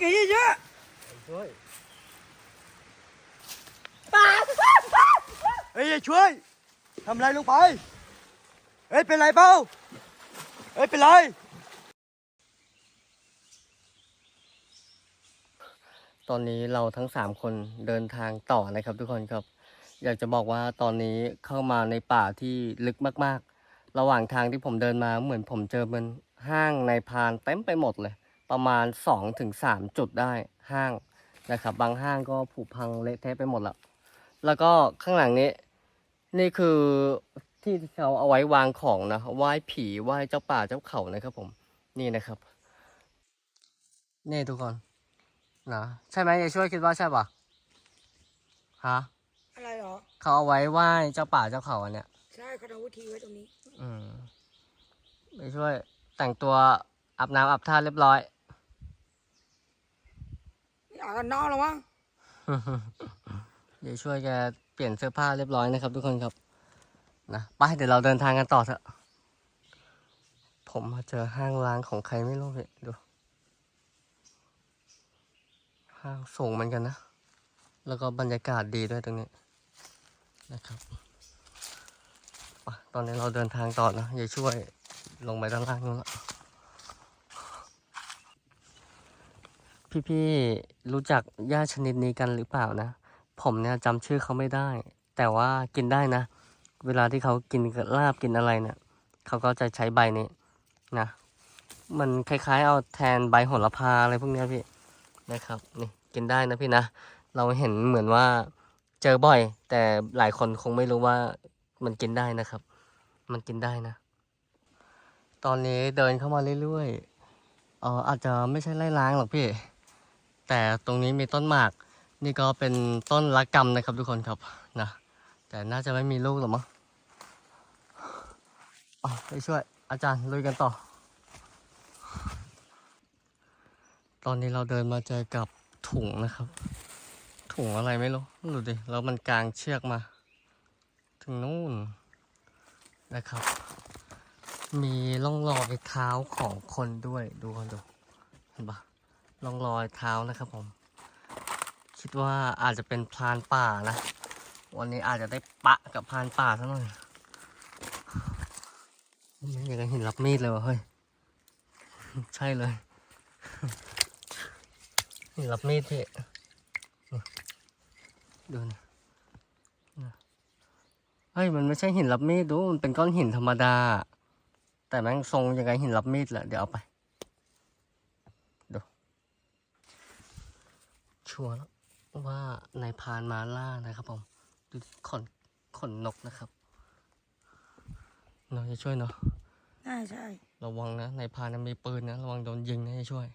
กี่เยอะช่วยป้าเฮ้ยอย่าช่วยทำอะไรลงไปเฮ้ยเป็นไรเปล่าเฮ้ยเป็นไรตอนนี้เราทั้งสามคนเดินทางต่อนะครับทุกคนครับ อยากจะบอกว่าตอนนี้เข้ามาในป่าที่ลึกมาก ๆ ระหว่างทางที่ผมเดินมาเหมือนผมเจอมันห้างในพรานเต็มไปหมดเลย ประมาณ2อถึงสจุดได้ห้างนะครับ บางห้างก็ผุพังเละเทะไปหมดแล้วแล้วก็ข้างหลังนี้ นี่คือที่เขาเอาไว้วางของนะไหว้ผีไหว้เจ้าป่าเจ้าเขานะครับผมนี่นะครับ นี่ทุกคนนะใช่ไหมยายช่วยคิดว่าใช่ปะฮะอะไรเหรอเขาเอาไว้ไหว้เจ้าป่าเจ้าเขาอันเนี้ยใช่เขาทำวิธีไว้ตรงนี้ อืมไปช่วยแต่งตัวอาบน้ำอาบท่าเรียบร้อย อากันนอกแล้วมั้งเดี๋ยวช่วยแกเปลี่ยนเสื้อผ้าเรียบร้อยนะครับ ทุกคนครับนะไปเดี๋ยวเราเดินทางกันต่อเถอะผมมาเจอห้างร้างของใครไม่รู้พี่ดู ห้างสูงเหมือนกันนะ แล้วก็บรรยากาศดีด้วยตรงนี้นะครับไปตอนนี้เราเดินทางต่อนะอย่าช่วยลงไปด้านล่างนู้นละ พี่ๆรู้จักหญ้าชนิดนี้กันหรือเปล่านะ ผมเนี่ยจำชื่อเขาไม่ได้ แต่ว่ากินได้นะ เวลาที่เขากินกับลาบกินอะไรเนี่ยเขาก็จะใช้ใบนี้นะ มันคล้ายๆ เอาแทนใบโหระพาอะไรพวกนี้พี่นะครับนี่กินได้นะพี่นะ เราเห็นเหมือนว่าเจอบ่อย แต่หลายคนคงไม่รู้ว่ามันกินได้นะครับ มันกินได้นะ ตอนนี้เดินเข้ามาเรื่อยๆเอออาจจะไม่ใช่ไล่ล้างหรอกพี่ แต่ตรงนี้มีต้นหมาก นี่ก็เป็นต้นละกำนะครับทุกคนครับนะแต่น่าจะไม่มีลูกหรอมั้งอะไปช่วยอาจารย์ลุยกันต่อ ตอนนี้เราเดินมาเจอกับถุงนะครับ ถุงอะไรไม่รู้ดูดิแล้วมันกลางเชือกมา ถึงนู่นนะครับ มีร่องรอยเท้าของคนด้วยดูกันดูเห็นปะ ร่องรอยเท้านะครับผม คิดว่าอาจจะเป็นพรานป่านะ วันนี้อาจจะได้ปะกับพรานป่าซะหน่อยไม่อยากจะเห็นรับมีดเลยวะเฮ้ย ใช่เลยนี่รับมีดพี่ดูนะนะเฮ้ยมันไม่ใช่หินรับมีดดู มันเป็นก้อนหินธรรมดา แต่แม่งทรงยังไงหินรับมีดแหละเดี๋ยวเอาไป ชัวร์แล้วว่านายพรานมาล่านะครับผมดูดิขนขนนกนะครับเนาะจะช่วยเนาะน่าใช่ระวังนะนายพรานนะมีปืนนะระวังโดนยิงนะจะช่วย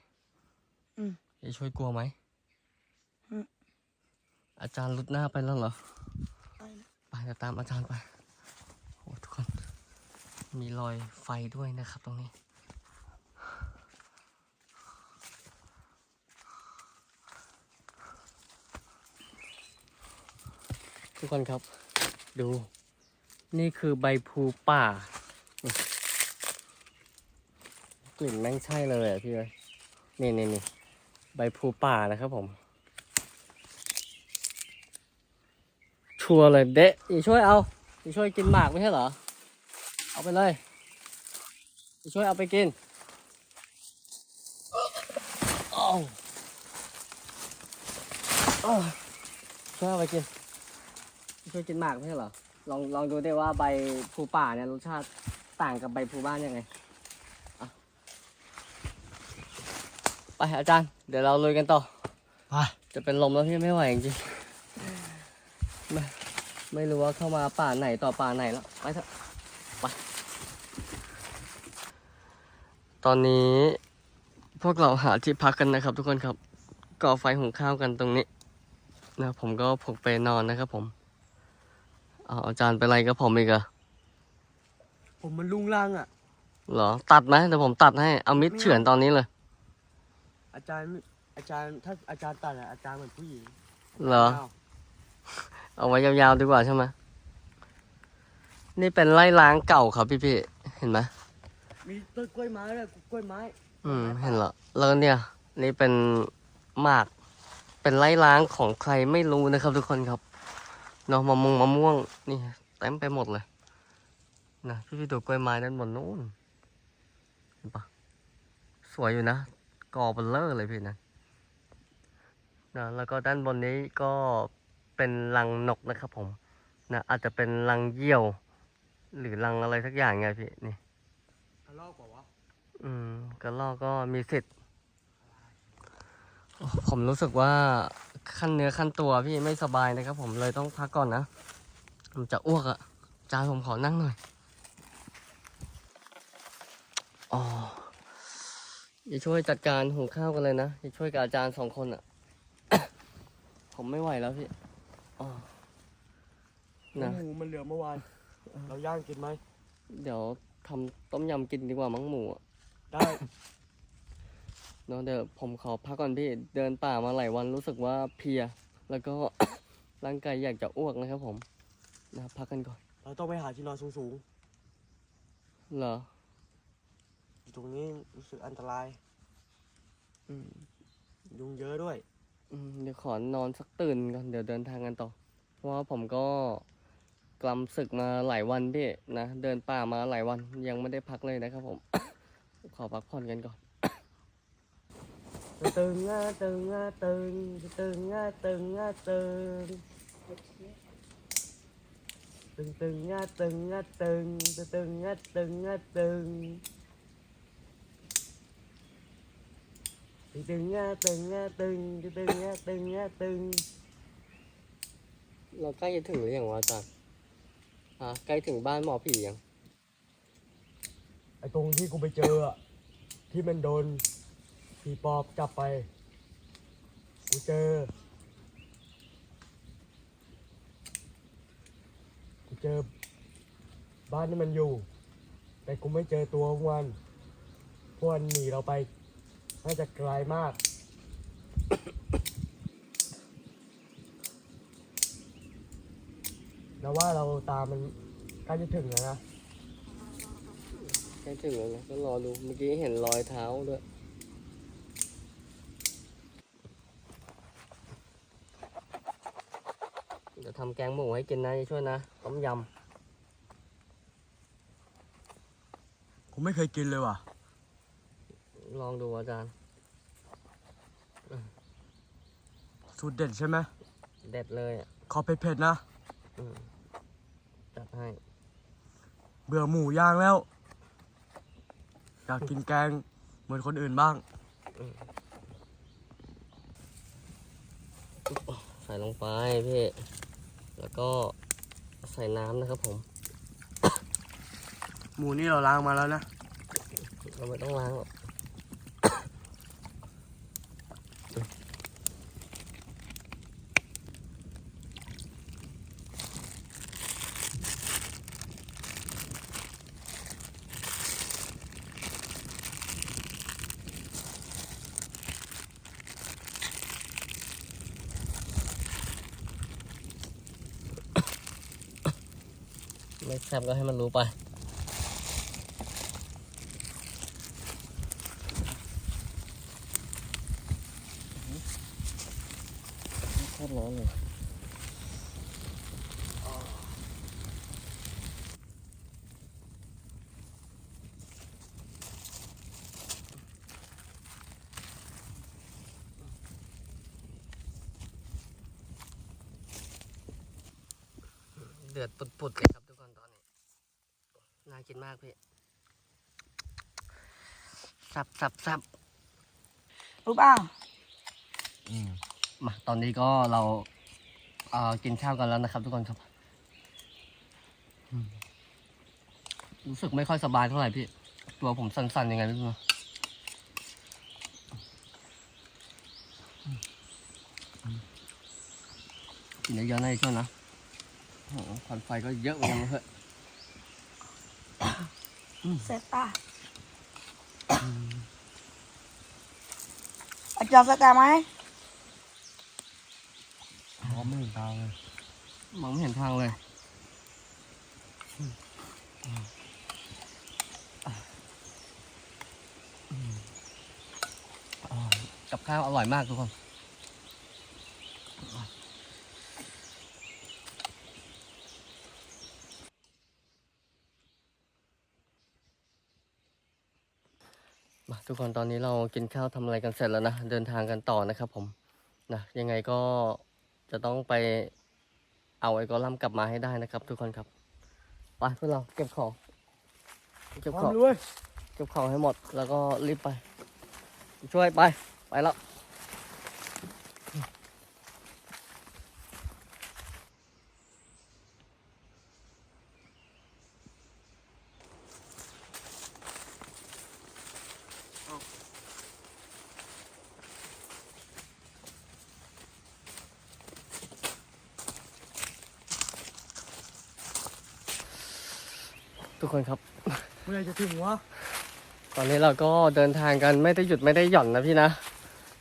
อืมจะช่วยกลัวไหมอืมอาจารย์ลุดหน้าไปแล้วเหรอไปนะไปเดี๋ยวตามอาจารย์ไปโอ้ทุกคน มีรอยไฟด้วยนะครับตรงนี้ ทุกคนครับ ดู นี่คือใบพลูป่า กลิ่นแม่งใช่เลยอะพี่เลยนี่นี่นี่ใบพลูป่านะครับผม ชัวร์เลยเดะอย่าช่วยเอาอย่าช่วยกินหมากไม่ใช่เหรอ เอาไปเลยอย่าช่วยเอาไปกินอ้าวอ้าวช่วยเอาไปกิน ช่วยกินหมากไม่ใช่เหรอ ลองลองดูได้ว่าใบพลูป่าเนี่ยรสชาติต่างกับใบพลูบ้านยังไงอะไปอาจารย์ เดี๋ยวเราลุยกันต่อ ไป จะเป็นลมแล้วพี่ไม่ไหวจริงๆไม่ไม่รู้ว่าเข้ามาป่าไหนต่อป่าไหนแล้ว ไปเถอะไป ตอนนี้พวกเราหาที่พักกันนะครับ ทุกคนครับก่อไฟหุงข้าวกันตรงนี้นะผมก็ผกไปนอนนะครับผมเอาอาจารย์ไปอะไรกับผมอีกอะผมมันลุงลังอะ เหรอ ตัดไหมเดี๋ยวผมตัดให้เอามิดเฉือนตอนนี้เลย อาจารย์อาจารย์ถ้าอาจารย์ตัดอะอาจารย์เหมือนผู้หญิงเหรอเอาไว้ยาวๆดีกว่าใช่ไหมนี่เป็นไร่ล้างเก่าครับพี่ๆเห็นไหมมีต้นกล้วยไม้ด้วยกล้วยไม้ อืม เห็นเหรอแล้วเนี่ย นี่เป็นหมาก เป็นไร่ล้างของใครไม่รู้นะครับทุกคนครับ เนาะมะม่วงมะม่วงนี่เต็มไปหมดเลยนะพี่พี่ดูกล้วยไม้ด้านบนนู้นเห็นปะสวยอยู่นะกอเบลเลอร์เลยพี่นะนะแล้วก็ด้านบนนี้ก็เป็นรังนกนะครับผมนะอาจจะเป็นรังเหยี่ยว หรือรังอะไรสักอย่างไงพี่นี่ทะเลาะกว่าวะอืมกระรอกก็มีสิทธิ์โอ้ผมรู้สึกว่า ขั้นเนื้อขั้นตัวพี่ไม่สบายนะครับ ผมเลยต้องพักก่อนนะผมจะอ้วกอะจานผมขอนั่งหน่อยอ๋ออย่าช่วยจัดการหุงข้าวกันเลยนะอย่าช่วยกับอาจารย์สองคนอะผมไม่ไหวแล้วพี่อ๋อนะหมูมันเหลือเมื่อวาน เราย่างกินไหม เดี๋ยวทำต้มยำกินดีกว่ามั้งหมูอะได้ เนาะเดี๋ยวผมขอพักก่อนพี่ เดินป่ามาหลายวันรู้สึกว่าเพลีย แล้วก็ ร่างกายอยากจะอ้วกนะครับผมนะครับพักกันก่อน เราต้องไปหาที่นอนสูงเหรอ ๆอยู่ตรงนี้รู้สึกอันตราย อืมยุงเยอะด้วย อืมเดี๋ยวขอนอนสักตื่นก่อนเดี๋ยวเดินทางกันต่อ เพราะว่าผมก็กลำศึกมาหลายวันพี่นะเดินป่ามาหลายวันยังไม่ได้พักเลยนะครับผม ขอพักผ่อนกันก่อน ตึงงาตึงงาตึงตึงงาตึงงาตึงตึงตึงงาตึงงาตึงตึงงาตึงงาตึงตึงงาตึงงาตึงตึงงาตึงงาตึงเราใกล้จะถึงหรือยังวะจักอะใกล้ถึงบ้านหมอผียังไอตรงที่กูไปเจออะที่มันโดน ผีปอบจับไป กูเจอ กูเจอ บ้านที่มันอยู่ แต่กูไม่เจอตัวของมันเพราะมันหนีเราไป น่าจะไกลมาก แล้วว่าเราตามมันใกล้จะถึงแล้วนะ ใกล้ถึงแล้วนะก็รอดู เมื่อกี้เห็นรอยเท้าด้วยเดี๋ยว ทำแกงหมูให้กินนะช่วยนะ ต้มยผมไม่เคยกินเลยว่ะำลองดูอาจารย์ สูตรเด็ดใช่ไหมเด็ดเลยอะขอเผ็ดๆนะ อืมจัดให้ เบื่อหมูย่างแล้ว อยากกินแกงเหมือนคนอื่นบ้าง ใส่ลงไปพี่ แล้วก็ใส่น้ำนะครับผม หมูนี่เราล้างมาแล้วนะ เราไม่ต้องล้างหรอก ไม่แซ่บก็ให้มันรู้ไปโคตรร้อนเลย เดือดปุดๆเลยครับทุกคนตอนนี้ น่ากินมากพี่ สับสับสับรู้เปล่ามาตอนนี้ก็เราเอ่อกินข้าวกันแล้วนะครับ ทุกคนครับอืมรู้สึกไม่ค่อยสบายเท่าไหร่พี่ ตัวผมสั่นๆยังไงไม่รู้นะกินเยอะๆนะไอ้ช่วยนะโอ้โหควันไฟก็เยอะเหมือนกันนะเพื่อนเสร็จป่ะ อาจารย์สแตมไหมมองไม่เห็นทางเลยมองไม่เห็นทางเลยกับข้าวอร่อยมากทุกคน ทุกคนตอนนี้เรากินข้าวทำอะไรกันเสร็จแล้วนะ เดินทางกันต่อนะครับผมนะยังไงก็จะต้องไปเอาไอ้กอลัมน์กลับมาให้ได้นะครับ ทุกคนครับไปพวกเราเก็บของเก็บคขวาองมรวยเก็บของให้หมดแล้วก็รีบไป ช่วยไปไปแล้ว ทุกคนครับ เมื่อไหรจะถึงวะตอนนี้เราก็เดินทางกันไม่ได้หยุดไม่ได้หย่อนนะพี่นะ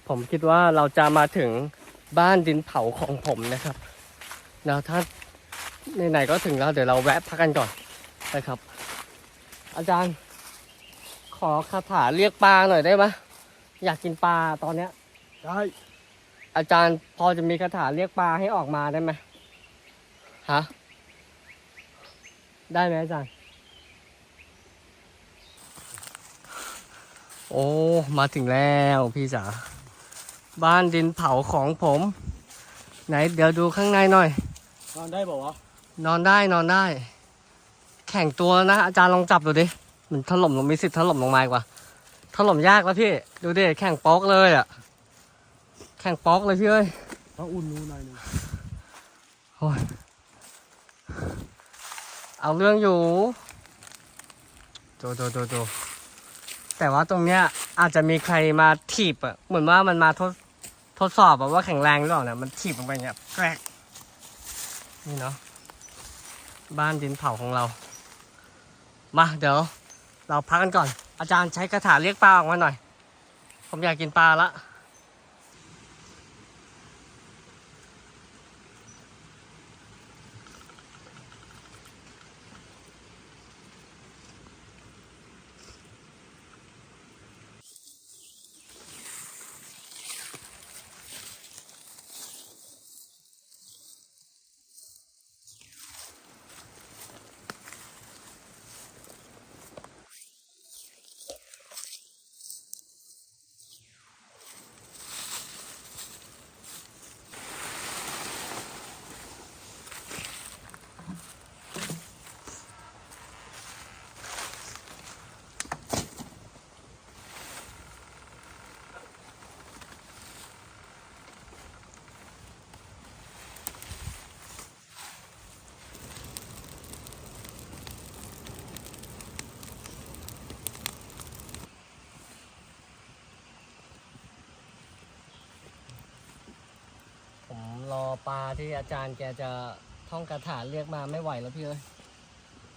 ผมคิดว่าเราจะมาถึงบ้านดินเผาของผมนะครับแล้วถ้าไหนๆก็ถึงแล้วเดี๋ยวเราแวะพักกันก่อนนะครับ อาจารย์ ขอคาถาเรียกปลาหน่อยได้ไหมอยากกินปลาตอนเนี้ย ได้อาจารย์พอจะมีคาถาเรียกปลาให้ออกมาได้ไหมฮะได้ไหมอาจารย์ โอ้ มาถึงแล้วพี่จ๋าบ้านดินเผาของผม ไหนเดี๋ยวดูข้างในหน่อย นอนได้บอกวะนอนได้นอนได้ แข่งตัวนะ อาจารย์ลองจับดูดิ มันถล่มลงมีสิทธิ์ถล่มลงมาอีกว่า ถล่มยากแล้วพี่ ดูดิ แข่งป๊อกเลยอะ แข่งป๊อกเลยพี่เอ้ยต้องอุ่นนูหน่อยหนึงโอ้ยเอาเรื่องอยู่ดูดูดูดู แต่ว่าตรงเนี้ยอาจจะมีใครมาถีบอะเหมือนว่ามันมาทดทดสอบอะว่าแข็งแรงหรือเปล่าเนี่ยมันถีบลงไปเนี่ยแกรกนี่เนาะบ้านดินเผาของเรา มาเดี๋ยว เราพักกันก่อน อาจารย์ใช้กระถาเรียกปลาออกมาหน่อย ผมอยากกินปลาละ ปลาที่อาจารย์แกจะท่องคาถาเรียกมาไม่ไหวแล้วพี่เอ้ย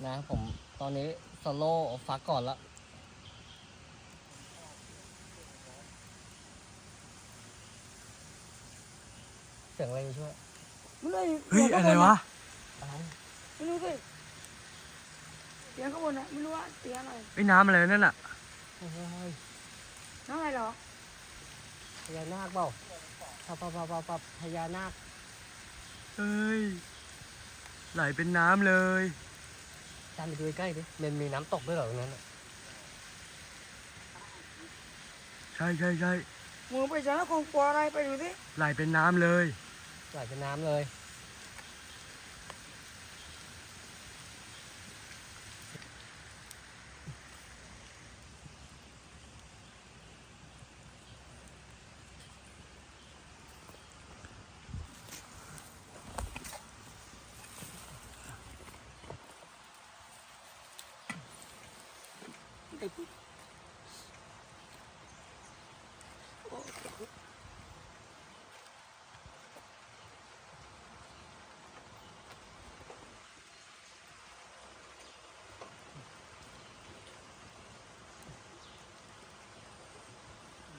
นะผมตอนนี้สโลว์ฟักก่อนละเสียงอะไรมาช่วยไม่รู้เฮ้ยอะไรวะอะไรไม่รู้สิเสียงข้างบนนะไม่รู้ว่าเสียงอะไรไอ้น้ำอะไรนั่นน่ะเฮ้ยน้องอะไรเหรอพญานาคเปล่าปับปับปับปับปับพญานาค เฮ้ย ไหลเป็นน้ำเลยอาจารย์ไปดูใกล้ๆดิมันมีน้ำตกด้วยเหรอตรงนั้นน่ะใช่ใช่ใช่มึงไปเจอแล้วคงกลัวอะไรไปดูสิไหลเป็นน้ำเลย ไหลเป็นน้ำเลย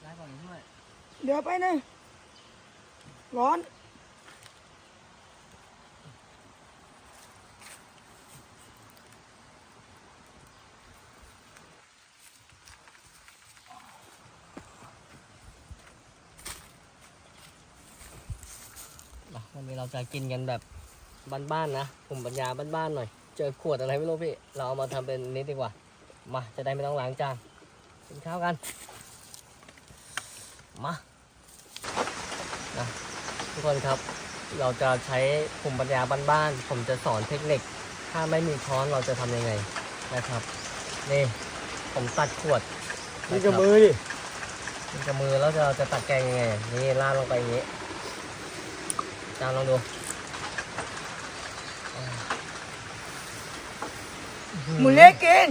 ได้ก่อนด้วย เดี๋ยวไปหนึ่งร้อน วันนี้เราจะกินกันแบบบ้านๆนะผมปัญญาบ้านๆหน่อย เจอขวดอะไรไม่รู้พี่ เราเอามาทำเป็นนี้ดีกว่า มาจะได้ไม่ต้องล้างจานกินข้าวกัน มานะทุกคนครับ เราจะใช้ภูมิปัญญาบ้านๆผมจะสอนเทคนิค ถ้าไม่มีช้อนเราจะทำยังไงนะครับ นี่ผมตัดขวดนี่กับมือดินี่กับมือแล้วเราจะตัดแกงยังไง นี่ลาดลงไปอย่างนี้จานลองดูหมูเล็กกิน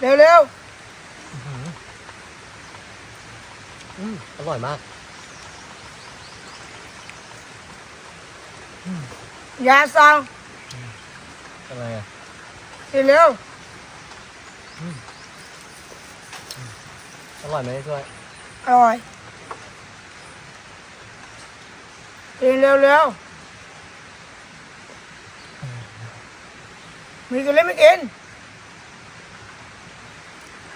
เร็วเร็วอืมอร่อยมากๆอย่าสั่งอะไรอะเร็วเร็ว อร่อยไหมช่วย อร่อย กินเร็วเร็วมีกินเล่นไม่กิน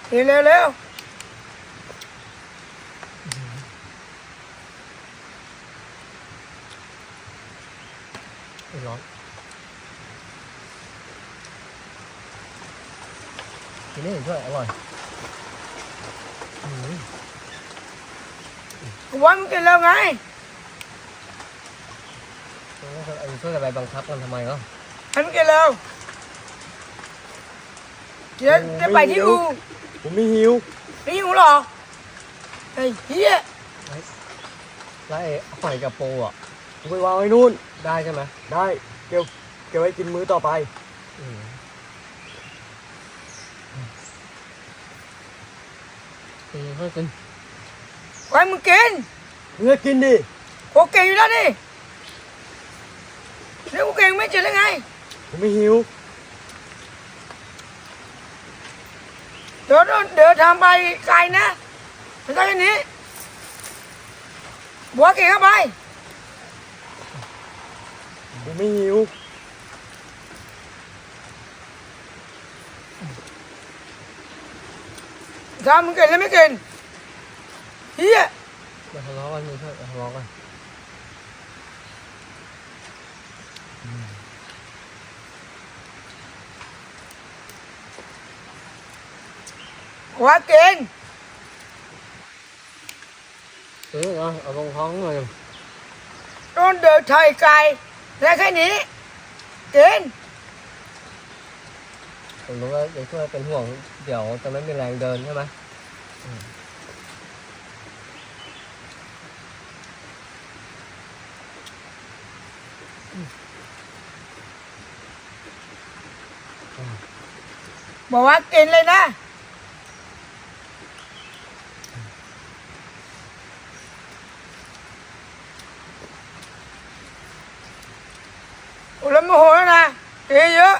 กินเร็ว เร็วไม่ร้อนกินนี่ช่วยอร่อยอืมกูว่ามึงกินแล้วไงแล้วก็อาช่วยกันไปบังคับกันทำไมเนาะให้มึงกินแล้วเดี๋ยวจะไปที่อูผมไม่หิวไม่อยู่หรอไอ้เหี้ยแล้วไอ้หอยกับโปอะผมไปวางไว้นู่นได้ใช่ไหมได้เก็บเก็บไว้กินมื้อต่อไปอืมอืมช่วยกินไว้มึงกินเพื่อกินดิโอเก่งอยู่แล้วนี่ แล้วกูเก่งไม่เจอได้ไง ผมไม่หิว เดี๋ยวเดี๋ยวทำไปไกลนะไม่ใช่แค่นี้บัวเก่งเข้าไป ผมไม่หิว ทำมึงเก่งแล้วไม่เก่งเฮียอย่าทะเลาะกันมึงช่วยอย่าทะเลาะกัน ว่าเก่งเออเอาเอาลงท้องหน่อยโดนเดินไทยไกลได้แค่นี้เก่งผมรู้ว่าเดี๋ยวช่วยเป็นห่วง เดี๋ยวจะไม่มีแรงเดินใช่ไหมอืมอืมบอกว่าเก่งเลยนะโอ้แล้วโมโหแล้ว นะเก่งเยอะ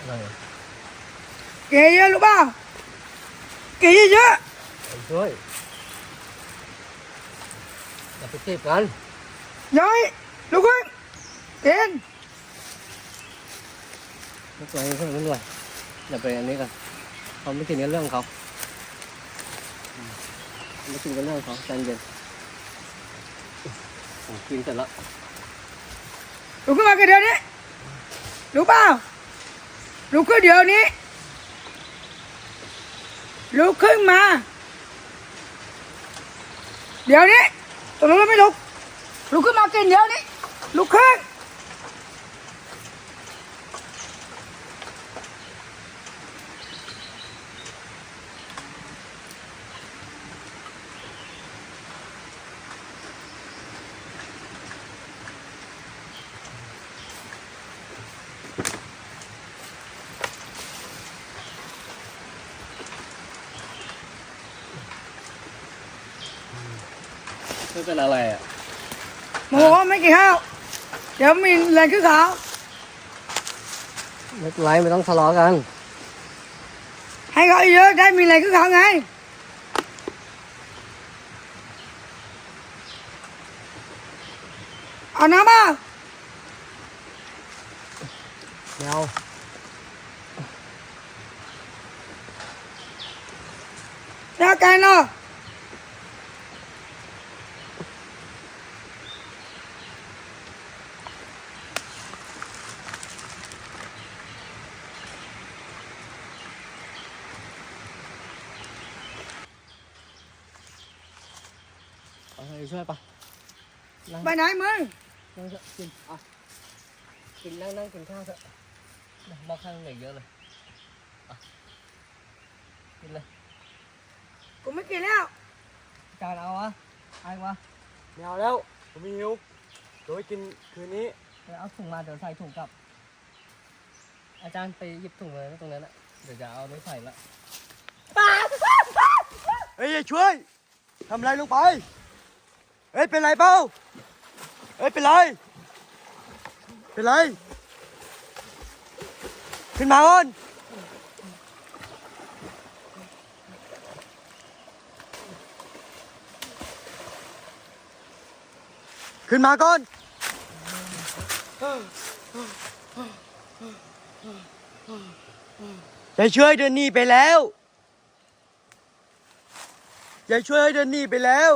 อะไรอ่ เก่งไม่ช่วยไม่ช่วยไม่ช่วยอย่าไปอันนี้กันเขาไม่กินกันเรื่องของเขาอืมไม่กินกันเรื่องของเขาใจเย็นผมกินเสร็จแล้วลุกขึ้นมากันเดี๋ยวนี้รู้เปล่าลุกขึ้นเดี๋ยวนี้ลุกขึ้นมา เดี๋ยวนี้ตกลงแล้วไม่ลุกลุกขึ้นมากินเดี๋ยวนี้ลุกขึ้น ไม่เป็นอะไรอะ โมโหไม่กิน ข้าว เดี๋ยวมีแรงขึ้นขาวไม่เป็นไรไม่ต้องทะเลาะกัน ให้เขาเยอะได้มีแรงขึ้นขาวไง เอาน้ำมาไม่เอาแนวกันเนาะ เอาไปช่วยปะนั่ง ไปไหนมึงนั่งเถอะกินอะกินนั่งนั่งกินข้าวเถอะนะหม้อข้างเหลือเยอะเลยอะกินเลยกูไม่กินแล้วจานเอาวะไอ้วะไม่เอาแล้วผมมีหิวเดี๋ยวไว้กินคืนนี้เดี๋ยวเอาถุงมาเดี๋ยวใส่ถุงกลับ อาจารย์ไปหยิบถุงเลยนะตรงนั้นอะเดี๋ยวจะเอาไม่ใส่ละ เฮ้ยอย่าช่วยทำอะไรลงไป เฮ้ยเป็นไรเปล่าเฮ้ยเป็นไร เป็นไร ขึ้นมาก่อนขึ้นมาก่อน ยายช่วยเดินหนีไปแล้ว ยายช่วยเดินหนีไปแล้ว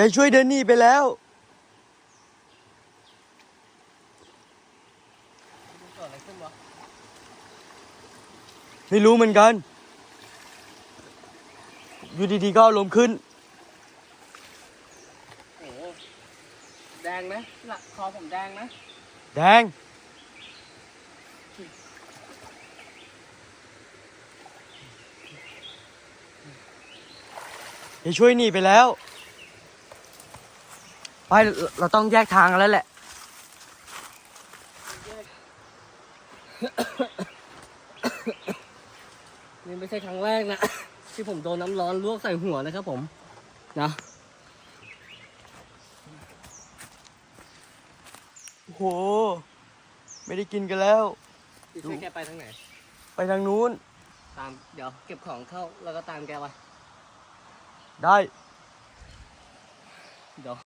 ยายช่วยเดินหนีไปแล้ว เกิดอะไรขึ้นวะไม่รู้เหมือนกัน อยู่ดีๆก็อารมณ์ขึ้น โอ้โหแดงไหมหลักคอผมแดงนะ แดง ยายช่วยหนีไปแล้ว ไปเราเราต้องแยกทางกันแล้วแหละ นี่ไม่ใช่ครั้งแรกนะ ที่ผมโดนน้ำร้อนลวกใส่หัวนะครับผม นะโอ้โหไม่ได้กินกันแล้วจะช่วยแกไปทางไหน ไปทางนู้น ตาม เดี๋ยวเก็บของเข้าแล้วก็ตามแกไปได้ เดี๋ยว